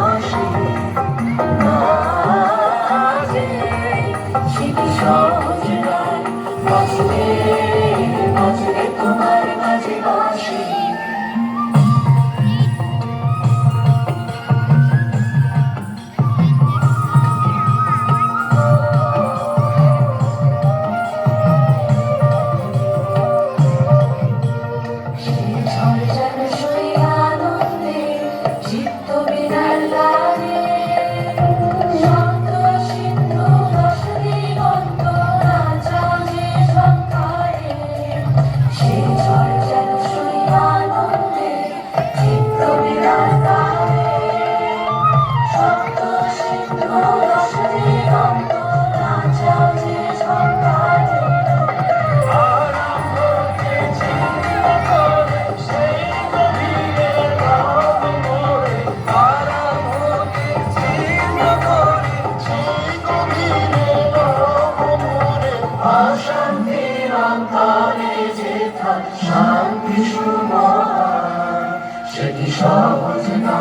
বাজে বাঁশি শান্তি সুময় সেটি সহজ না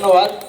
Noah.